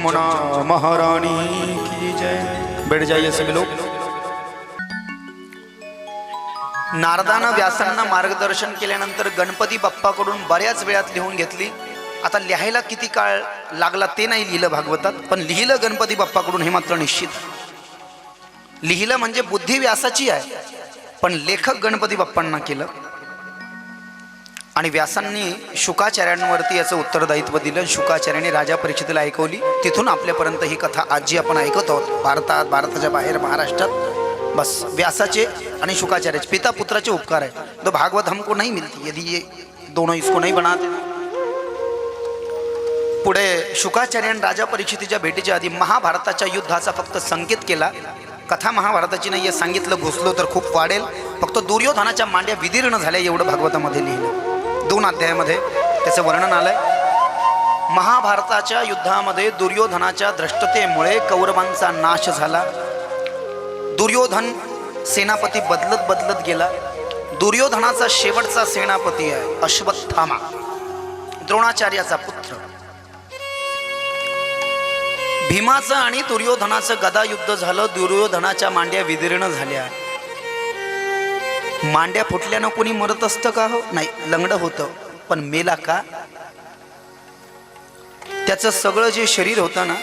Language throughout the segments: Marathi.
जमुना महारानी। की जय बैठ जाइए सभी लोग। नारदानं व्यासांना मार्गदर्शन केल्यानंतर गणपती बाप्पाकडून बऱ्याच वेळात लिहून घेतली. आता लिहायला किती काळ लागला ते नाही लिहिलं भागवतात पण लिहिलं गणपती बाप्पाकडून हे मात्र निश्चित. लिहिलं म्हणजे बुद्धी व्यासाची आहे पण लेखक गणपती बाप्पांना केलं. आणि व्यासांनी शुकाचार्यांवरती याचं उत्तरदायित्व दिलं. शुकाचार्याने राजा परिषदेला ऐकवली. तिथून आपल्यापर्यंत ही कथा आजी आपण ऐकत आहोत. भारतात भारताच्या बाहेर महाराष्ट्रात. बस व्यासाचे आणि शुकाचार्याचे पिता पुत्राचे उपकार आहे तो भागवत हमको नहीं मिलती. यदि ये दोनों इसको नाही बनात पुढे शुकाचार्याने राजा परिषदेच्या भेटीच्या आधी महाभारताच्या युद्धाचा फक्त संकेत केला. कथा महाभारताची नाही आहे सांगितलं घुसलो तर खूप वाढेल. फक्त दुर्योधनाच्या मांड्या विदीर्ण झाल्या एवढं भागवतामध्ये लिहिलं. दोन अध्यायामध्ये त्याचं वर्णन आलंय. महाभारताच्या युद्धामध्ये दुर्योधनाच्या द्रष्टतेमुळे कौरवांचा नाश झाला. दुर्योधन सेनापती बदलत बदलत गेला. दुर्योधनाचा शेवटचा सेनापती आहे अश्वत्थामा द्रोणाचार्याचा पुत्र. भीमाचं आणि दुर्योधनाचं गदा युद्ध झालं. दुर्योधनाच्या मांड्या विदीर्ण झाल्या. मांड्या फुटल्यानं कोणी मरत असतं का हो? नाही लंगड होतं. पण मेला का? त्याचं सगळं जे शरीर होतं ना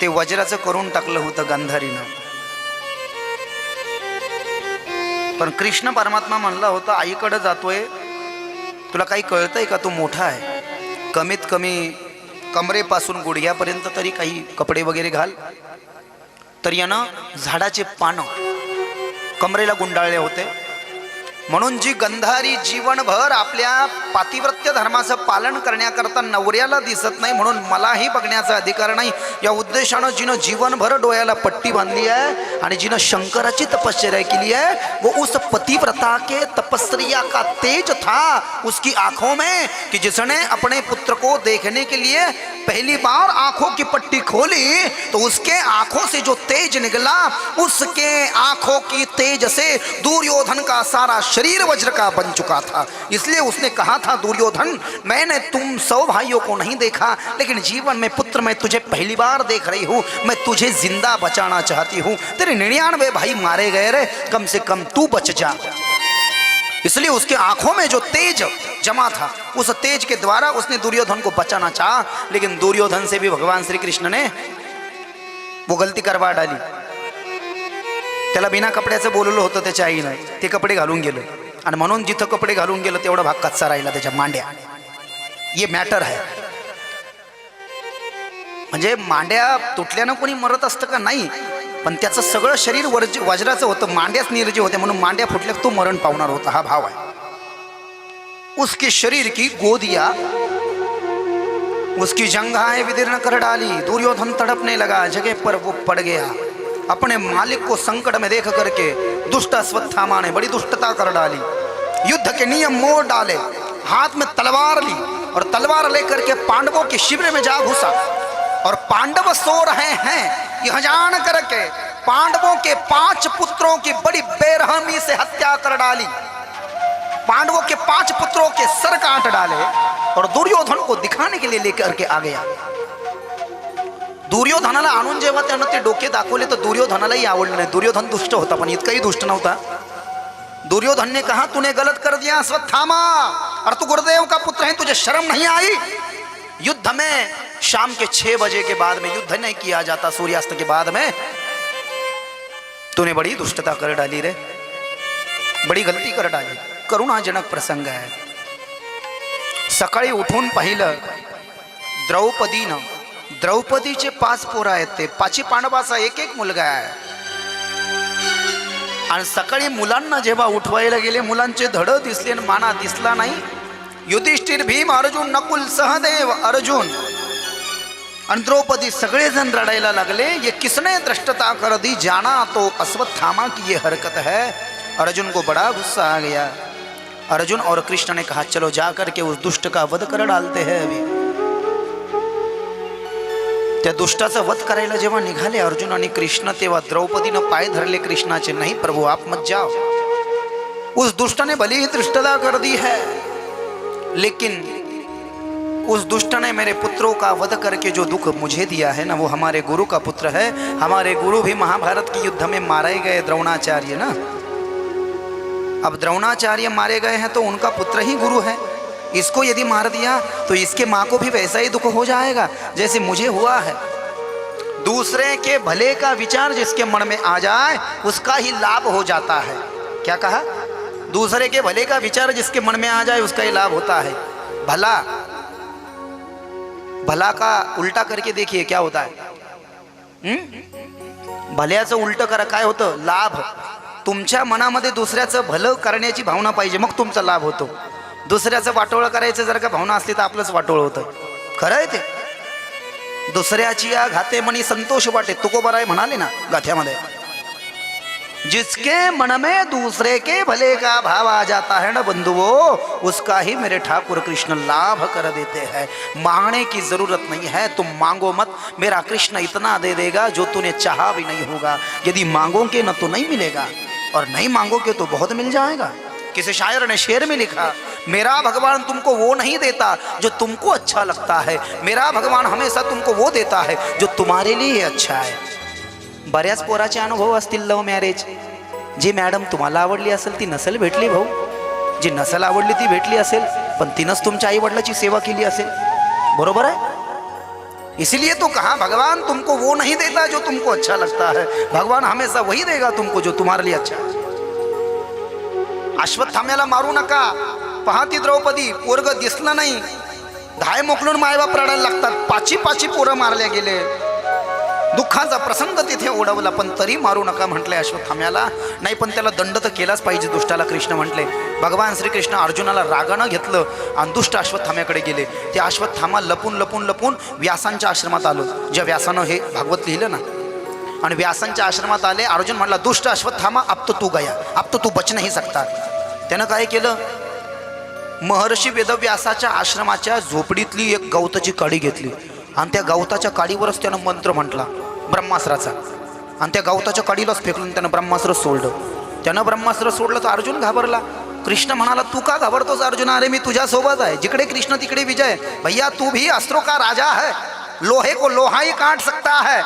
ते वज्राचं करून टाकलं होतं गांधारीनं. पण कृष्ण परमात्मा म्हणला होता आईकडे जातोय. तुला काही कळतंय का? तू मोठा आहे. कमीत कमी कमरेपासून गुडघ्यापर्यंत तरी काही कपडे वगैरे घाल. तर यानं झाडाचे पानं कमरेला गुंडाळले होते. म्हणून जी गंधारी जीवनभर आपल्या पातिव्रत्य धर्माचं पालन करण्याकरता नवऱ्याला दिसत नाही म्हणून मलाही बघण्याचा अधिकार नाही. या उद्देशानं जिनं जीवनभर डोळ्याला पट्टी बांधली आहे आणि जिनं शंकराची तपश्चर्या केली आहे वो उस पतिव्रता के तपस्या का तेज था उसकी आंखों में कि जिसने अपने पुत्र को देखने के लिए पहली बार आंखों की पट्टी खोली तो उसके आंखों से जो तेज निकला उसके आंखों की तेज से दुर्योधन का सारा शरीर वज्र का बन चुका था। इसलिए उसने कहा था, दुर्योधन, मैंने तुम सौ भाइयों को नहीं देखा, लेकिन जीवन में पुत्र मैं तुझे पहली बार देख रही हूँ। मैं तुझे ज़िंदा बचाना चाहती हूँ। तेरे निन्यानवे भाई मारे गए रे, कम से कम तू बच जा। इसलिए उसके आँखों में जो तेज जमा था, उस तेज के द्वारा उसने दुर्योधन को बचाना चाहा। लेकिन दुर्योधन से भी भगवान श्री कृष्ण ने वो गलती करवा डाली। त्याला बिना कपड्याचं बोलवलं होतं त्याच्या आईनं. ते कपडे घालून गेलं. आणि म्हणून जिथं कपडे घालून गेलं तेवढा भाग कच्चा राहिला त्याच्या मांड्या. ये मॅटर आहे. म्हणजे मांड्या तुटल्यानं कोणी मरत असतं का? नाही. पण त्याचं सगळं शरीर वर्ज वज्राचं होतं. मांड्याच निर्जीव होते. म्हणून मांड्या फुटल्या तो मरण पावणार होता. हा भाव आहे. उसके शरीर की गोदिया उसकी जंघाएं विदीर्ण कर डाली दुर्योधन तड़पने लगा. जगह पर वो पड़ गया. अपने मालिक को संकट में देख करके दुष्ट अश्वत्थामा ने बड़ी दुष्टता कर डाली। युद्ध के नियम मोड़ डाले, हाथ में तलवार ली और तलवार लेकर के पांडवों के शिविर में जा घुसा। और पांडव सो रहे हैं, यह जान करके पांडवों के पाँच पुत्रों की बड़ी बेरहमी से हत्या कर डाली। पांडवों के पाँच पुत्रों के सर काट डाले और दुर्योधन को दिखाने के लिए लेकर के आ गया। दुर्योधनाला आणून जेव्हा त्यानं ते डोके दाखवले, तर दुर्योधनालाही दुर्योधन दुष्ट होता, पण इतकाही दुष्ट नव्हता. दुर्योधन ने कहा, तूने गलत कर दिया अश्वत्थामा और तू गुरुदेव का पुत्र है तुझे शर्म नहीं आई. युद्ध में शाम के छह बजे के बाद में, युद्ध नहीं किया जाता, सूर्यास्त के बाद में। तूने बड़ी दुष्टता कर डाली रे। बड़ी गलती कर डाली। करुणाजनक प्रसंग आहे सकाळी उठून पाहिलं, द्रौपदीनं द्रौपदीचे पाच पोरं आहेत ते. पाची पांडवाचा एक एक मुलगा आहे. आणि सकाळी मुलांना जेव्हा उठवायला गेले मुलांचे धड दिसले आणि माना दिसला नाही. युधिष्ठिर भीम अर्जुन नकुल सहदेव अर्जुन. आणि द्रौपदी सगळेजण रडायला लागले ये किसने दृष्टता कर दी? जाना तो अश्वत्थामा की ये हरकत है. अर्जुन को बड़ा गुस्सा आ गया। अर्जुन और कृष्ण ने कहा चलो जा करके उस दुष्ट का वध कर डालते हैं अभी। त्या दुष्टाचा वध करायला जेव्हा निघाले, अर्जुन आणि कृष्ण तेव्हा द्रौपदीनं पाय धरले, कृष्णाचे नहीं प्रभु, आप मत जाओ. उस दुष्ट ने भली ही दृष्टता कर दी है, लेकिन उस दुष्ट ने मेरे पुत्रों का वध करके जो दुख मुझे दिया है ना, वो हमारे गुरु का पुत्र है। हमारे गुरु भी महाभारत के युद्ध में मारे गए द्रोणाचार्य ना। अब द्रोणाचार्य मारे गए हैं तो उनका पुत्र ही गुरु है। इसको यदि मार दिया तो इसके माँ को भी वैसा ही दुख हो जाएगा जैसे मुझे हुआ है। दूसरे के भले का विचार जिसके मन में आ जाए उसका ही लाभ हो जाता है। क्या कहा? दूसरे के भले का विचार जिसके मन में आ जाए उसका ही लाभ होता है। भला भला का उल्टा करके देखिए क्या होता है। हम्म? भल्याचं उलट करा काय होतं? लाभ। तुमच्या मनामध्ये दुसऱ्याचं भलं करण्याची भावना पाहिजे मग तुमचा लाभ होतो। दुसऱ्याचं वाटोळं करायचं जर का भावना असली तर आपलंच वाटोळं होतं. खरं आहे ते? दुसऱ्याची या घाते मनी संतोष वाटे. तुकोबराय म्हणाले ना गाथ्यामध्ये, जिसके मन में दूसरे के भले का भाव आ जाता है ना बंधुओं उसका ही मेरे ठाकुर कृष्ण लाभ कर देते हैं। मांगने की ज़रूरत नहीं है, तुम मांगो मत, मेरा कृष्ण इतना दे देगा जो तूने चाहा भी नहीं होगा। यदि मांगोगे ना तो नहीं मिलेगा, और नहीं मांगोगे तो बहुत मिल जाएगा। किसी शायर ने शेर में लिखा मेरा भगवान तुमको वो नहीं देता जो तुमको अच्छा लगता है। मेरा भगवान हमेशा तुमको वो देता है जो तुम्हारे लिए अच्छा है। बऱ्याच पोराचे अनुभव असतील लव्ह मॅरेज। जी मॅडम तुम्हाला आवडली असेल ती नसेल भेटली भाऊ। जी नसेल आवडली ती भेटली असेल पण तिनंच तुमच्या आई वडिलाची सेवा केली असेल। बरोबर आहे? इसीलिए तो कहा भगवान तुमको वो नहीं देता जो तुमको अच्छा लगता है। भगवान हमेशा वही देगा तुमको जो तुम्हारे लिए अच्छा अश्वत्थाम्याला मारू नका। पहाती द्रौपदी पोरग दिसलं नाही. धाय मोकलून मायबाप रडायला लागतात. पाची पाची पोरं मारल्या गेले. दुःखाचा प्रसंग तिथे ओढवला पण तरी मारू नका म्हटले अश्वत्थाम्याला नाही पण त्याला दंड तर केलाच पाहिजे दुष्टाला कृष्ण म्हटले. भगवान श्रीकृष्ण अर्जुनाला रागानं घेतलं. आणि दुष्ट अश्वत्थाम्याकडे गेले. ते अश्वत्थामा लपून लपून लपून व्यासांच्या आश्रमात आलो. ज्या व्यासानं हे भागवत लिहिलं ना. आणि व्यासांच्या आश्रमात आले अर्जुन म्हटला दुष्ट अश्वत्थामा आप तो तू गया. आप तो तू बच नाही सकता. त्यानं काय केलं? महर्षी वेदव्यासाच्या आश्रमाच्या झोपडीतली एक गवताची काडी घेतली. आणि त्या गवताच्या काडीवरच त्यानं मंत्र म्हटला ब्रह्मास्त्राचा. आणि त्या गवताच्या काडीलाच फेकून त्यानं ब्रह्मास्त्र सोडलं. त्यानं ब्रह्मास्त्र सोडलं तर अर्जुन घाबरला. कृष्ण म्हणाला तू का घाबरतोस अर्जुन? अरे मी तुझ्या सोबत आहे. जिकडे कृष्ण तिकडे विजय. भैया तू भी अस्त्रो का राजा है. लोहे को लोहा ही काट सकता है.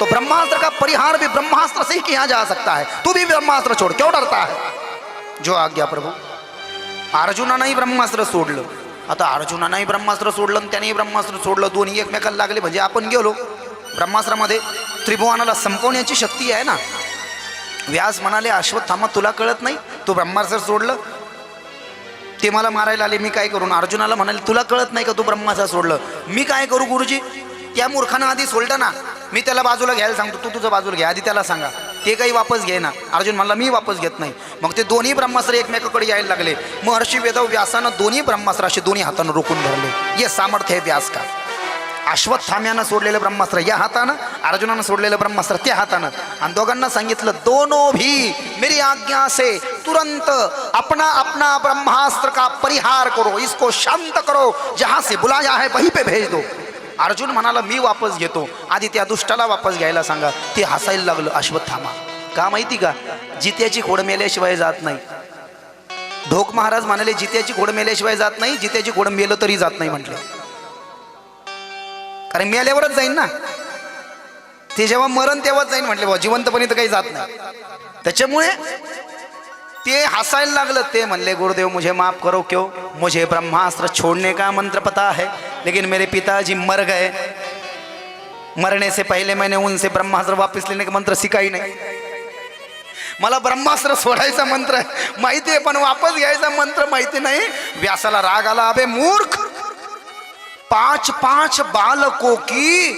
तो ब्रह्मास्त्र का परिहार भी ब्रह्मास्त्र से ही किया जा सकता है. तू भी ब्रह्मास्त्र छोड़ क्यों डरता है? जो आज्ञा प्रभू। अर्जुनानंही ब्रह्मास्त्र सोडलं. आता अर्जुनानंही ब्रह्मास्त्र सोडलं आणि त्यानेही ब्रह्मास्त्र सोडलं. दोन्ही एकमेकाला लागले. म्हणजे आपण गेलो ब्रह्मास्त्रामध्ये. त्रिभुवनाला संपवण्याची शक्ती आहे ना. व्यास म्हणाले अश्वत्थामा तुला कळत नाही? तू ब्रह्मास्त्र सोडलं. ते मला मारायला आले. मी काय करून अर्जुनाला म्हणाले तुला कळत नाही का तू ब्रह्मास्त्र सोडलं? मी काय करू गुरुजी? त्या मूर्खानं आधी सोडलं ना. मी त्याला बाजूला घ्यायला सांगतो. तू तुझं बाजूला घ्या आधी त्याला सांगा. ते काही वापस घे ना अर्जुन म्हणला मी वापस घेत नाही. मग ते दोन्ही ब्रह्मास्त्र एकमेकाकडे यायला लागले. महर्षी वेदव व्यासानं दोन्ही ब्रह्मास्त्र असे दोन्ही हातानं रोखून धरले. हे सामर्थ्य आहे व्यास का अश्वत्थाम्यानं सोडलेलं ब्रह्मास्त्र या हातानं अर्जुनानं सोडलेलं ब्रह्मास्त्र त्या हातानं. आणि दोघांना सांगितलं दोनों भी मेरी आज्ञा से तुरंत अपना अपना ब्रह्मास्त्र का परिहार करो. इसको शांत करो. जहां से बुलाया है वहीं पे भेज दो. अर्जुन म्हणाला मी वापस घेतो. आधी त्या दुष्टाला वापस घ्यायला सांगा. ते हसायला लागलं. अश्वत्थामा का माहिती का? जित्याची खोड मेल्याशिवाय जात नाही. ढोक महाराज म्हणाले जित्याची खोड मेल्याशिवाय जात नाही. जित्याची खोड मेलं तरी जात नाही म्हटलं. कारण मेल्यावरच जाईन ना. ते जेव्हा मरण तेव्हाच जाईन म्हटले बा जिवंतपणे तर काही जात नाही. त्याच्यामुळे ते हंसायला लागलं, ते म्हणले, गुरुदेव, मुझे माफ़ करो, क्यों? मुझे ब्रह्मास्त्र छोड़ने का मंत्र पता है, लेकिन मेरे पिताजी मर गए। मरने से पहले मैंने उनसे ब्रह्मास्त्र वापस लेने का मंत्र सीखा ही नहीं। मला ब्रह्मास्त्र सोडायचा मंत्र माहिती आहे पण वापस घ्यायचा मंत्र माहिती नाही. व्यासाला राग आला, अबे, मूर्ख! पाँच पाँच बालकों की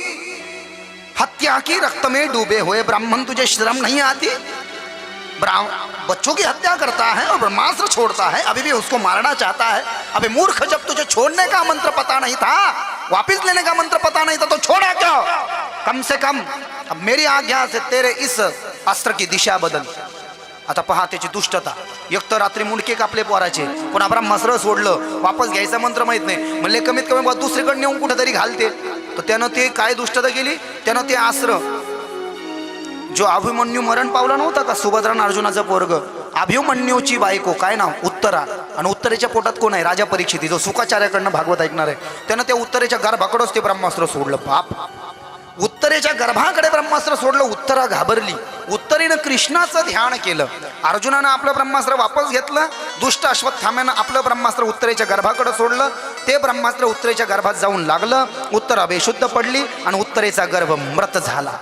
हत्या की रक्त में डूबे हुए ब्राह्मण, तुझे श्रम नहीं आती? ब्राह्मण बच्चों की हत्या करता है और ब्रह्मास्त्र छोड़ता है अभी भी उसको मारना चाहता है। अबे मूर्ख जब तुझे छोड़ने का मंत्र पता नहीं था वापिस लेने का मंत्र पता नहीं था तो छोड़ा क्यों? कम से कम अब मेरी आज्ञा से तेरे इस अस्त्र की दिशा बदल। आता पहा त्याची दुष्टता एक तर रात्री मुंडके कापले पोराचे पुन्हा ब्रह्मास्त्र सोडलं वापस घ्यायचा मंत्र माहीत नाही म्हणले कमीत कमी दुसरीकडे नेऊन कुठेतरी घालते. तर त्यानं ते काय दुष्टता केली? त्यानं ते अस्त्र जो अभिमन्यू मरण पावला नव्हता का? सुभद्रा अर्जुनाचा पोरग. अभिमन्यूची बायको काय नाव? उत्तरा. आणि उत्तरेच्या पोटात कोण आहे? राजा परीक्षिती जो सुखाचार्याकडनं भागवत ऐकणार आहे. त्यानं त्या उत्तरेच्या गर्भाकडंच ते ब्रह्मास्त्र सोडलं बाप उत्तरेच्या गर्भाकडे ब्रह्मास्त्र सोडलं उत्तरा घाबरली. उत्तरेनं कृष्णाचं ध्यान केलं. अर्जुनानं आपलं ब्रह्मास्त्र वापस घेतलं. दुष्ट अश्वत्थाम्यानं आपलं ब्रह्मास्त्र उत्तरेच्या गर्भाकडे सोडलं. ते ब्रह्मास्त्र उत्तरेच्या गर्भात जाऊन लागलं. उत्तरा बेशुद्ध पडली आणि उत्तरेचा गर्भ मृत झाला.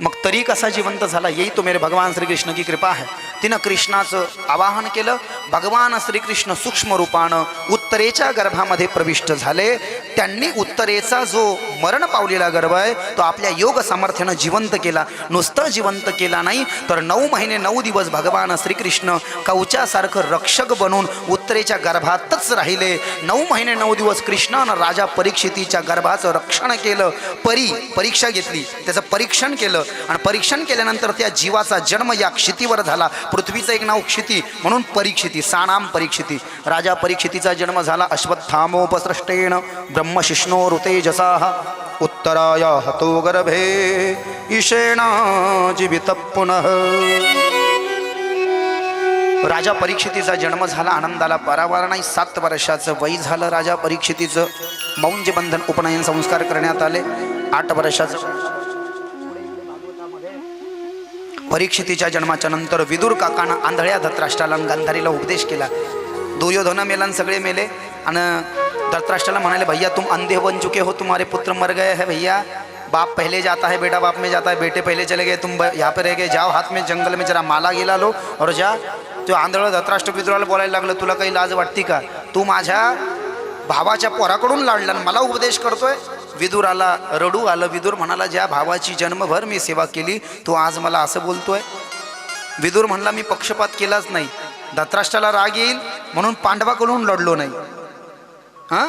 मग तरी कसा जिवंत झाला? येई तो मेरे भगवान श्रीकृष्ण की कृपा आहे तिनं कृष्णाचं आवाहन केलं भगवान श्रीकृष्ण सूक्ष्म रूपानं उत्तरेच्या गर्भामध्ये प्रविष्ट झाले. त्यांनी उत्तरेचा जो मरण पावलेला गर्भ आहे तो आपल्या योग सामर्थ्यानं जिवंत केला. नुसतं जिवंत केला नाही तर नऊ महिने नऊ दिवस भगवान श्रीकृष्ण कवचासारखं रक्षक बनून उत्तरेच्या गर्भातच राहिले. नऊ महिने नऊ दिवस कृष्णानं राजा परीक्षितीच्या गर्भाचं रक्षण केलं. परी परीक्षा घेतली. त्याचं परीक्षण केलं. आणि परीक्षण केल्यानंतर त्या जीवाचा जन्म या क्षितीवर झाला. पृथ्वीचं एक नाव क्षिती म्हणून परीक्षिती सानाम परीक्षिती. राजा परीक्षितीचा जन्म झाला. अश्वत्थामोपसृष्टेण ब्रह्मशिष्णो ऋतेजसा. उत्तराया हतो गर्भे ईशेणा जीवित पुनः. राजा परीक्षितीचा जन्म झाला आनंदाला परावार नाही. सात वर्षाचं वय झालं राजा परीक्षितीचं. मौंज बंधन उपनयन संस्कार करण्यात आले. आठ वर्षाचं परीक्षितीच्या जन्माच्या नंतर विदुर काकानं आंधळ्या धत्राष्ट्राला गांधारीला उपदेश केला. दुर्योधन मेलन सगळे मेले. आणि धत्राष्ट्राला म्हणाले भैया तुम अंधे बन चुके हो तुम्हारे पुत्र मर गए है भैया. बाप पहले जाता है बेटा बाप में जाता है बेटे पहले चले गए तुम ब- यहाँ पे रह गए जाओ हाथ में जंगल में जरा माला गेला लो और जा. तो आंधळ धत्राष्ट्र विदुराला बोलायला लागलं तुला काही लाज वाटते का? तू माझ्या भावाच्या पोराकडून लाडला आणि मला उपदेश करतोय. विदूर आला रडू आलं विदूर म्हणाला ज्या भावाची जन्मभर मी सेवा केली तो आज मला असं बोलतोय. विदूर म्हणला मी पक्षपात केलाच नाही. धत्राष्ट्राला राग येईल म्हणून पांडवाकडून लढलो नाही. हां?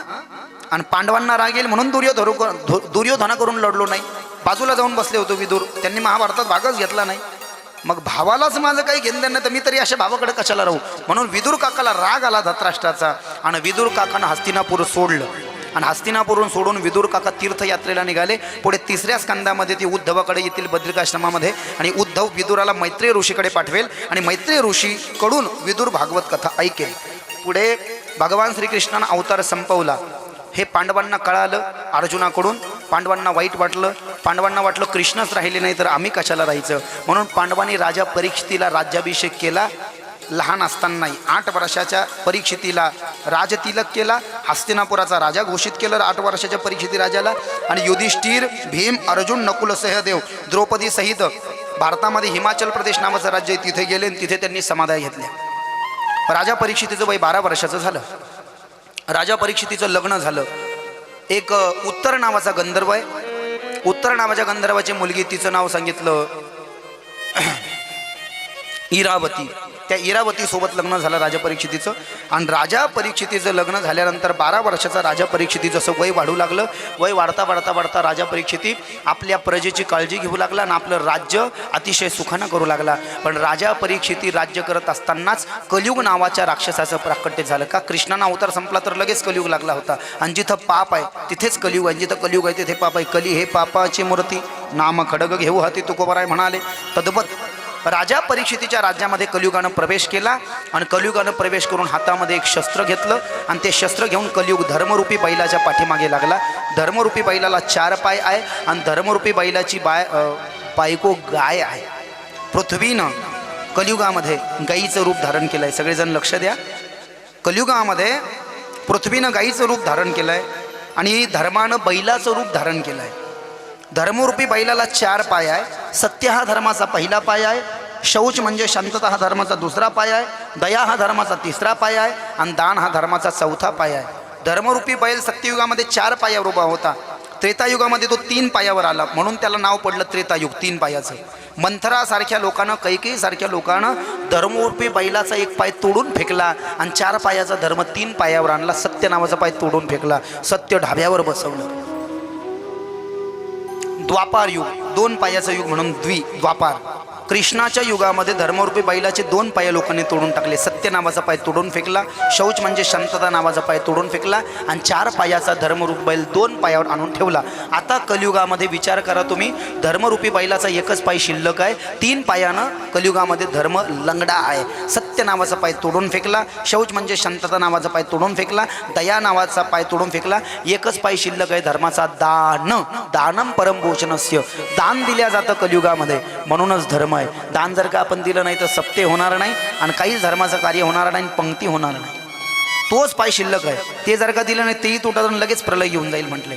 आणि पांडवांना राग येईल म्हणून दुर्योधन दुर्योधनाकडून लढलो नाही. बाजूला जाऊन बसले होतो विदूर. त्यांनी महाभारतात भागच घेतला नाही. मग भावालाच माझं काही घेणं देणं नाही तर मी तरी अशा भावाकडे कशाला राहू? म्हणून विदूर काकाला राग आला धत्राष्ट्राचा आणि विदूर काकानं हस्तिनापूर सोडलं. आणि हस्तिनापूरहून सोडून विदूर काका तीर्थयात्रेला निघाले. पुढे तिसऱ्या स्कंदामध्ये ती उद्धवाकडे येतील बद्रिकाश्रमामध्ये आणि उद्धव विदुराला मैत्रेय ऋषीकडे पाठवेल आणि मैत्रेय ऋषीकडून विदूर भागवत कथा ऐकेल. पुढे भगवान श्रीकृष्णानं अवतार संपवला. हे पांडवांना कळालं अर्जुनाकडून. पांडवांना वाईट वाटलं. पांडवांना वाटलं कृष्णच राहिले नाही तर आम्ही कशाला राहायचं? म्हणून पांडवांनी राजा परीक्षितीला राज्याभिषेक केला. लहान असतानाही आठ वर्षाच्या परीक्षितीला राजतिलक केला. हस्तिनापुराचा राजा घोषित केलं आठ वर्षाच्या परीक्षिती राजाला. आणि युधिष्ठिर भीम अर्जुन नकुल सहदेव द्रौपदी सहित भारतामध्ये हिमाचल प्रदेश नावाचं राज्य तिथे गेले आणि तिथे त्यांनी समाधाय घेतल्या. राजा परीक्षितीचं वय बारा वर्षाचं झालं. राजा परीक्षितीचं लग्न झालं. एक उत्तर नावाचा गंधर्व आहे. उत्तर नावाच्या गंधर्वाची मुलगी तिचं नाव सांगितलं. इरावती. त्या इरावतीसोबत लग्न झालं राजा परीक्षितीचं. आणि राजा परीक्षितीचं लग्न झाल्यानंतर बारा वर्षाचा राजा परीक्षिती जसं वय वाढू लागलं. वय वाढता वाढता वाढता राजा परीक्षिती आपल्या प्रजेची काळजी घेऊ लागला आणि आपलं राज्य अतिशय सुखानं करू लागला. पण राजा परीक्षिती राज्य करत असतानाच कलियुग नावाच्या राक्षसाचं प्राकट्य झालं का? कृष्णानं अवतार संपला तर लगेच कलियुग लागला होता. आणि जिथं पाप आहे तिथेच कलियुग आहे. जिथं कलियुग आहे तिथे पाप आहे. कली हे पापाची मूर्ती. नाम खडग घेऊ हाती तुकोबराय म्हणाले. तद्वत राजा परीक्षितीच्या राज्यामध्ये कलियुगानं प्रवेश केला आणि कलियुगानं प्रवेश करून हातामध्ये एक शस्त्र घेतलं आणि ते शस्त्र घेऊन कलियुग धर्मरूपी बैलाच्या पाठीमागे लागला. धर्मरूपी बैलाला चार पाय आहे आणि धर्मरूपी बैलाची बाय बायको गाय आहे. पृथ्वीनं कलियुगामध्ये गाईचं रूप धारण केलं आहे सगळेजण लक्ष द्या. कलियुगामध्ये पृथ्वीनं गाईचं रूप धारण केलं आहे आणि धर्मानं बैलाचं रूप धारण केलं आहे धर्मरूपी बैलाला चार पाय आहे. सत्य हा धर्माचा पहिला पाय आहे. शौच म्हणजे शांतता हा धर्माचा दुसरा पाय आहे. दया हा धर्माचा तिसरा पाय आहे. आणि दान हा धर्माचा चौथा पाय आहे. धर्मरूपी बैल सत्ययुगामध्ये चार पायावर उभा होता. त्रेतायुगामध्ये तो तीन पायावर आला. म्हणून त्याला नाव पडलं त्रेतायुग तीन पायाचं. मंथरासारख्या लोकांना कैकेयीसारख्या लोकांना धर्मरूपी बैलाचा एक पाय तोडून फेकला आणि चार पायाचा धर्म तीन पायावर आणला. सत्य नावाचा पाय तोडून फेकला. सत्य ढाब्यावर बसवलं. द्वापार युग दोन पायाचं युग म्हणून द्वि द्वापार. कृष्णाच्या युगामध्ये धर्मरूपी बैलाचे दोन पाय लोकांनी तोडून टाकले. सत्य नावाचा पाय तोडून फेकला शौच म्हणजे शांतता नावाचा पाय तोडून फेकला आणि चार पायाचा धर्मरूप बैल दोन पायावर आणून ठेवला. आता कलियुगामध्ये विचार करा तुम्ही धर्मरूपी बैलाचा एकच पाय शिल्लक आहे तीन पायानं कलियुगामध्ये धर्म लंगडा आहे. सत्य नावाचा पाय तोडून फेकला शौच म्हणजे शांतता नावाचा पाय तोडून फेकला दया नावाचा पाय तोडून फेकला एकच पाय शिल्लक आहे धर्माचा दान दानम परमभूषणस्य दान दिल्या जातं कलियुगामध्ये म्हणूनच धर्म आहे दान जर का आपण दिलं नाही तर सप्ते होणार नाही आणि काहीच धर्माचं कार्य होणार नाही आणि पंक्ती होणार नाही. तोच पाय शिल्लक आहे. ते जर का दिलं नाही तेही तोटातून लगेच प्रलय येऊन जाईल म्हटले.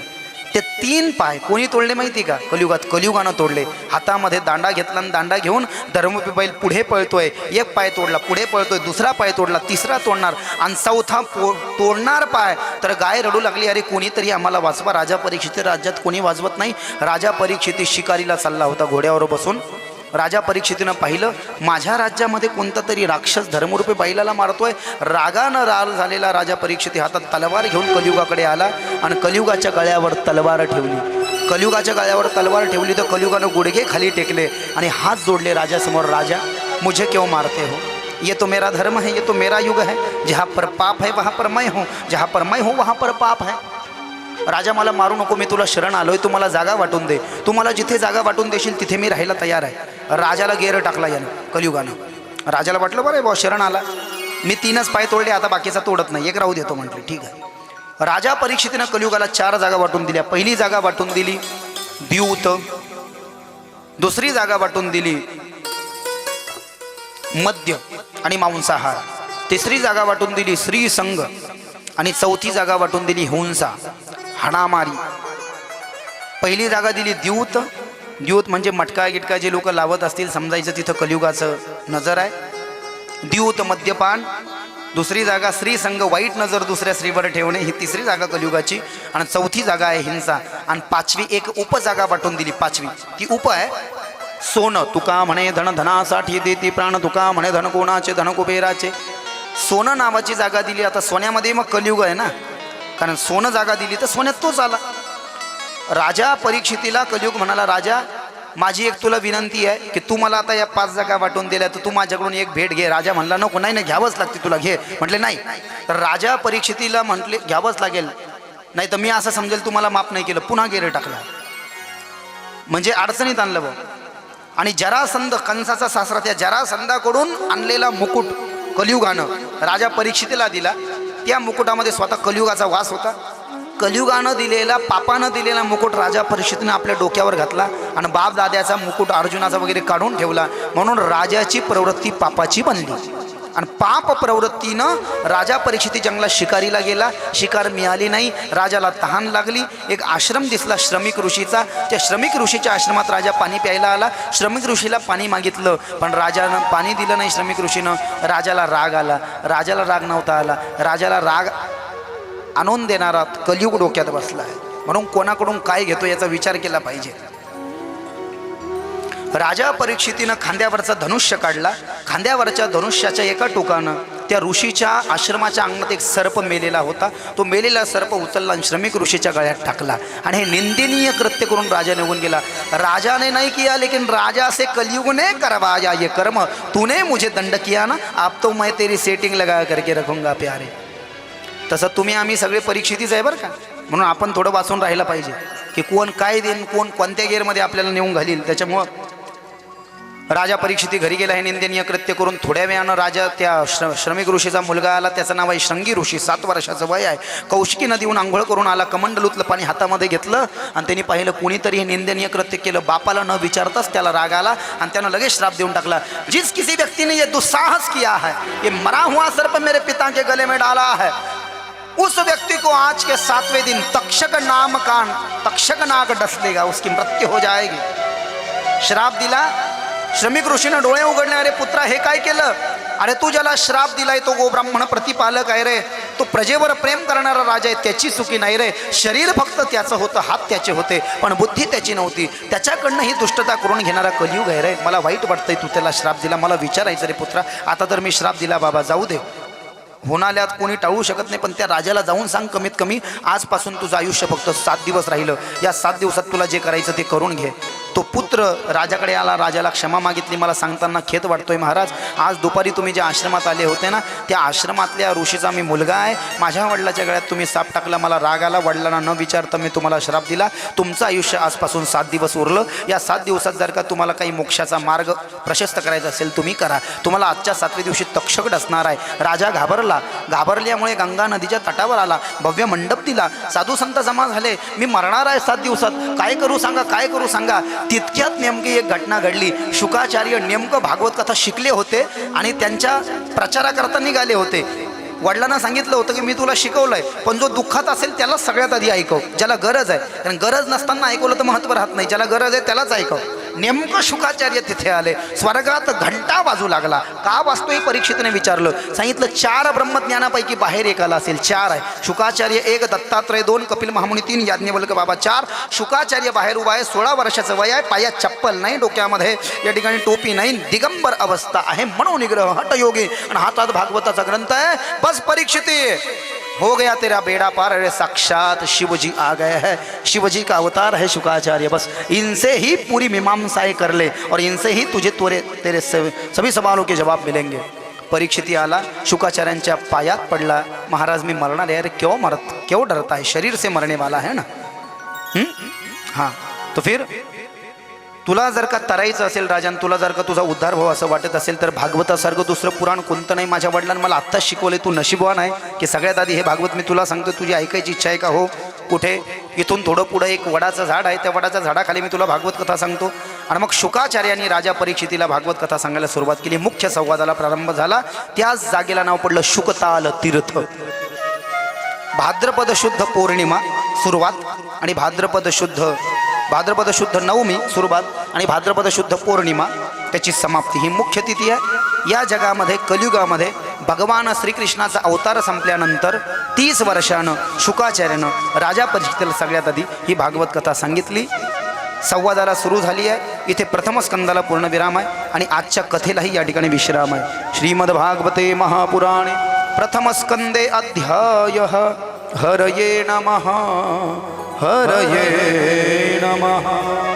ते तीन पाय कोणी तोडले माहिती का? कलियुगात कलियुगानं तोडले. हातामध्ये दांडा घेतला आणि दांडा घेऊन धर्मपी बैल पुढे पळतोय. एक पाय तोडला पुढे पळतोय. दुसरा पाय तोडला तिसरा तोडणार आणि चौथा पो तोडणार पाय. तर गाय रडू लागली अरे कोणीतरी आम्हाला वाचवा. राजा परीक्षित राज्यात कोणी वाजवत नाही. राजा परीक्षित शिकारीला चालला होता घोड्यावर बसून. राजा परीक्षितीनं पाहिलं माझ्या राज्यामध्ये कोणता तरी राक्षस धर्मरूपी बैलाला मारतोय. रागानं राल झालेला राजा परीक्षिती हातात तलवार घेऊन कलियुगाकडे आला आणि कलियुगाच्या गळ्यावर तलवार ठेवली. कलियुगाच्या गळ्यावर तलवार ठेवली तर कलियुगानं गुडघे खाली टेकले आणि हात जोडले राजासमोर राजा मुझे क्यों मारते हो? ये तो मेरा धर्म है ये तो मेरा युग है. जहाँ पर पाप है वहाँ पर मैं हूँ. जहाँ पर मैं हूँ वहाँ पर पाप है. राजा मला मारू नको मी तुला शरण आलोय तू मला जागा वाटून दे. तू मला जिथे जागा वाटून देशील तिथे मी राहायला तयार आहे. राजाला गेर टाकला यानं कलियुगानं. राजाला वाटलं बरं बा शरण आला. मी तीनच पाय तोडले आता बाकीचा तोडत नाही. एक राहू देतो म्हटले ठीक आहे. राजा परीक्षितीनं कलियुगाला चार जागा वाटून दिल्या. पहिली जागा वाटून दिली द्यूत. दुसरी जागा वाटून दिली मद्य आणि मांसाहार. तिसरी जागा वाटून दिली श्री संघ आणि चौथी जागा वाटून दिली हिंसा. हाणामारी. पहिली जागा दिली द्यूत. द्यूत म्हणजे मटका गिटका जे लोक लावत असतील समजायचं तिथं कलियुगाचं नजर आहे. द्यूत मद्यपान. दुसरी जागा स्त्री संघ वाईट नजर दुसऱ्या स्त्रीवर ठेवणे ही तिसरी जागा कलियुगाची. आणि चौथी जागा आहे हिंसा. आणि पाचवी एक उपजागा वाटून दिली पाचवी. ती उप आहे. सोनं तुका म्हणे धन धनासाठी देती प्राण तुका म्हणे धन कोणाचे धन कुबेराचे. सोनं नावाची जागा दिली. आता सोन्यामध्ये मग कलियुग आहे ना. कारण सोनं जागा दिली तर सोन्यात तोच आला. राजा परीक्षितीला कलियुग म्हणाला राजा माझी एक तुला विनंती आहे की तू मला आता या पाच जागा वाटून दिल्या तर तू माझ्याकडून एक भेट घे. राजा म्हणला नको नाही नाही घ्यावंच लागते तुला घे. म्हटले नाही. तर राजा परीक्षितीला म्हटले घ्यावंच लागेल. नाही तर मी असं समजेल तुम्हाला माफ नाही केलं. पुन्हा गेरे टाकला. म्हणजे अडचणीत आणलं बघ. आणि जरासंध कंसाचा सासरा त्या जरासंधाकडून आणलेला मुकुट कलियुगानं राजा परीक्षितीला दिला. त्या मुकुटामध्ये स्वतः कलियुगाचा वास होता. कलियुगानं दिलेला पापानं दिलेला मुकुट राजा परिषदेनं आपल्या डोक्यावर घातला आणि बाप दाद्याचा मुकुट अर्जुनाचा वगैरे काढून ठेवला. म्हणून राजाची प्रवृत्ती पापाची बनली. आणि पाप प्रवृत्तीनं राजा परीक्षिती जंगलात शिकारीला गेला. शिकार मिळाली नाही. राजाला तहान लागली. एक आश्रम दिसला श्रमिक ऋषीचा. त्या श्रमिक ऋषीच्या आश्रमात राजा पाणी प्यायला आला. श्रमिक ऋषीला पाणी मागितलं पण राजानं पाणी दिलं नाही श्रमिक ऋषीनं. राजाला राग आला. राजाला राग नव्हता आला. राजाला राग आणून देणारा कलियुग डोक्यात बसला आहे. म्हणून कोणाकडून काय घेतो याचा विचार केला पाहिजे. राजा परीक्षितीनं खांद्यावरचा धनुष्य काढला. खांद्यावरच्या धनुष्याच्या एका टोकानं त्या ऋषीच्या आश्रमाच्या अंगणात एक सर्प मेलेला होता. तो मेलेला सर्प उचलला आणि श्रमिक ऋषीच्या गळ्यात टाकला. आणि हे निंदनीय कृत्य करून राजा निघून गेला. राजाने नाही किया लेकिन राजा से कलयुग ने करवाया ये कर्म. तूने मुझे दंड किया ना? आप तो मैं तेरी सेटिंग लगा करके रखूंगा प्यारे. तसं तुम्ही आम्ही सगळे परीक्षितीच आहे बरं का? म्हणून आपण थोडं वाचून राहिला पाहिजे की कोण काय देईन कोण कोणत्या गेअरमध्ये आपल्याला नेऊन घालील त्याच्यामुळं राजा परीक्षिती घरी गेला हे निंदनीय कृत्य करून थोड्या वेळानं राजा त्या श्र श्रमिक ऋषीचा मुलगा आला. त्याचं नाव आहे श्रंगी ऋषी सात वर्षाचं वय आहे. कौशिकी नदीहून आंघोळ करून आला. कमंडलूतलं पाणी हातामध्ये घेतलं आणि त्यांनी पाहिलं कोणीतरी हे निंदनीय कृत्य केलं. बापाला न विचारताच त्याला राग आला आणि त्यानं लगेच श्राप देऊन टाकला. जिस किसी व्यक्तीने ये दुस्साहस किया है ये मरा हुआ सर्प मेरे पिता के गले में डाला है उस व्यक्ति को आज के सातवें दिन तक्षक नाम का तक्षक नाग डस देगा उसकी मृत्यु हो जाएगी। श्राप दिला श्रमिक ऋषीनं डोळे उघडले अरे पुत्रा हे काय केलं? अरे तू ज्याला श्राप दिलाय तो गोब्राह्मण प्रतिपालक आहे रे. तो प्रजेवर प्रेम करणारा राजा आहे त्याची चुकी नाही रे. शरीर फक्त त्याचं होतं हात त्याचे होते पण बुद्धी त्याची नव्हती. त्याच्याकडनं ही दुष्टता करून घेणारा कलियुग आहे रे. मला वाईट वाटतंय तू त्याला श्राप दिला. मला विचारायचं रे पुत्रा आता तर मी श्राप दिला बाबा जाऊ दे. होणाल्यात कोणी टाळू शकत नाही पण त्या राजाला जाऊन सांग कमीत कमी आजपासून तुझं आयुष्य फक्त सात दिवस राहिलं. या सात दिवसात तुला जे करायचं ते करून घे. तो पुत्र राजाकडे आला राजाला क्षमा मागितली. मला सांगताना खेद वाटतोय महाराज आज दुपारी तुम्ही ज्या आश्रमात आले होते ना त्या आश्रमातल्या ऋषीचा मी मुलगा आहे. माझ्या वडिलाच्या गळ्यात तुम्ही साप टाकला मला राग आला. वडिलांना न विचारता मी तुम्हाला श्राप दिला. तुमचं आयुष्य आजपासून सात दिवस उरलं. या सात दिवसात जर का तुम्हाला काही मोक्षाचा मार्ग प्रशस्त करायचा असेल तुम्ही करा. तुम्हाला आजच्या सातव्या दिवशी तक्षकट असणार आहे. राजा घाबरला. घाबरल्यामुळे गंगा नदीच्या तटावर आला. भव्य मंडप दिला. साधू संत जमा झाले. मी मरणार आहे सात दिवसात. काय करू सांगा? काय करू सांगा? तितक्यात नेमकी एक घटना घडली. शुकाचार्य नेमकं भागवत कथा शिकले होते आणि त्यांच्या प्रचाराकरता निघाले होते. वडिलांना सांगितलं होतं की मी तुला शिकवलंय पण जो दुःखात असेल त्यालाच सगळ्यात आधी ऐकव. ज्याला गरज आहे. कारण गरज नसताना ऐकवलं तर महत्त्व राहत नाही. ज्याला गरज आहे त्यालाच ऐकव. नेमकं शुकाचार्य तिथे आले. स्वर्गात घंटा बाजू लागला. का वाजतोय परीक्षितने विचारलं. सांगितलं चार ब्रह्मज्ञानापैकी बाहेर एकाला असेल. चार आहे. शुकाचार्य एक दत्तात्रय दोन कपिल महामुनी तीन याज्ञवल्क बाबा चार. शुकाचार्य बाहेर उभा आहे. सोळा वर्षाचं वय आहे. पायात चप्पल नाही डोक्यामध्ये. या ठिकाणी टोपी नाही. दिगंबर अवस्था आहे. मनोनिग्रह हटयोगी आणि हातात भागवताचा ग्रंथ आहे. बस परीक्षित. हो गया तेरा बेड़ा पार। अरे साक्षात शिव जी आ गए हैं। शिव जी का अवतार है शुकाचार्य। बस इनसे ही पूरी मीमांसाएँ कर ले और इनसे ही तुझे तोरे, तेरे सभी सवालों के जवाब मिलेंगे। परीक्षिती आला, शुकाचार्यांच्या पायात पडला। महाराज मी मरणार आहे। अरे क्यों मरत, क्यों डरता है? शरीर से मरने वाला है ना? हम्म? हाँ तो फिर? तुला जर का तरायचं असेल राजन तुला जर का तुझा उद्धार व्हावा असं वाटत असेल तर भागवतासारखं दुसरं पुराण कोणतं नाही माझ्या वडिलांना मला आत्ताच शिकवले तू नशिबवान आहे की सगळ्यात आधी हे भागवत मी तुला सांगतो तुझी ऐकायची इच्छा आहे का? हो. कुठे? इथून थोडं पुढं एक वडाचं झाड आहे त्या वडाच्या झाडाखाली मी तुला भागवत कथा सांगतो. आणि मग शुकाचार्यांनी राजा परीक्षितीला भागवत कथा सांगायला सुरुवात केली. मुख्य संवादाला प्रारंभ झाला. त्याच जागेला नाव पडलं शुकताल तीर्थ. भाद्रपद शुद्ध पौर्णिमा सुरुवात. आणि भाद्रपद शुद्ध भाद्रपद शुद्ध नवमी सुरुवात आणि भाद्रपद शुद्ध पौर्णिमा त्याची समाप्ती ही मुख्य तिथी आहे. या जगामध्ये कलियुगामध्ये भगवान श्रीकृष्णाचा अवतार संपल्यानंतर तीस वर्षानं शुकाचार्यानं राजा परिषदेला सगळ्यात आधी ही भागवत कथा सांगितली. संवादाला सुरू झाली आहे. इथे प्रथम स्कंदाला पूर्ण विराम आहे आणि आजच्या कथेलाही या ठिकाणी विश्राम आहे. श्रीमद भागवते महापुराणे प्रथम स्कंदे अध्याय. हरये नमः. हरये नमः